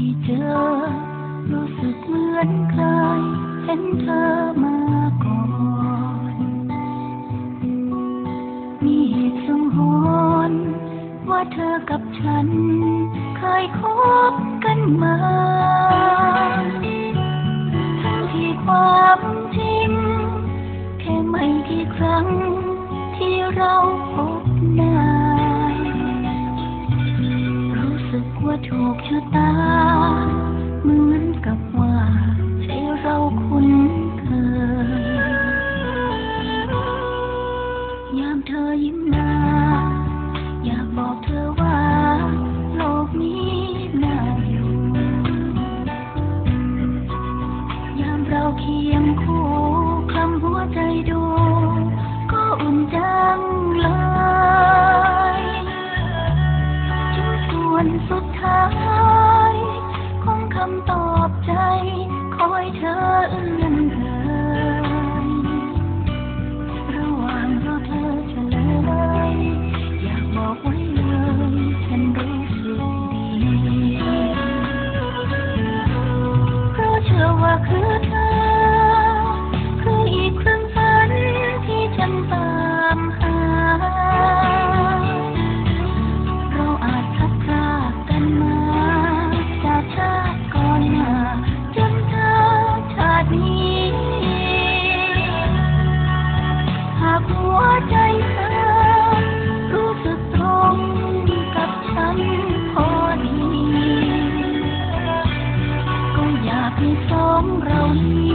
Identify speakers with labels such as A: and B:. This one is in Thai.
A: ที่เจอ รู้สึกเหมือนเคยเห็นเธอมาก่อน มีเหตุสังหรณ์ว่าเธอกับฉัน เคยคบกันมา ทั้งที่ความจริง แค่ไม่กี่ครั้งที่เราพบหน้า ถูกชะตา เหมือนกับว่าใช่เราคุ้นเคย ยามเธอยิ้มมาอยากบอกเธอว่า โลกนี้น่าอยู่ ยามเราเคียงคู่คำหัวใจดู สุดท้าย ของคำตอบใจ คอยเธอเอื้อนเอ่ยระหว่างรอเธอเฉลยอยากบอกไว้เลยฉันรู้สึกดีเพราะเชื่อว่าคือเธอ ใจเธอ รู้สึกตรงกับฉันพอดี ก็อยากให้สองเรานี้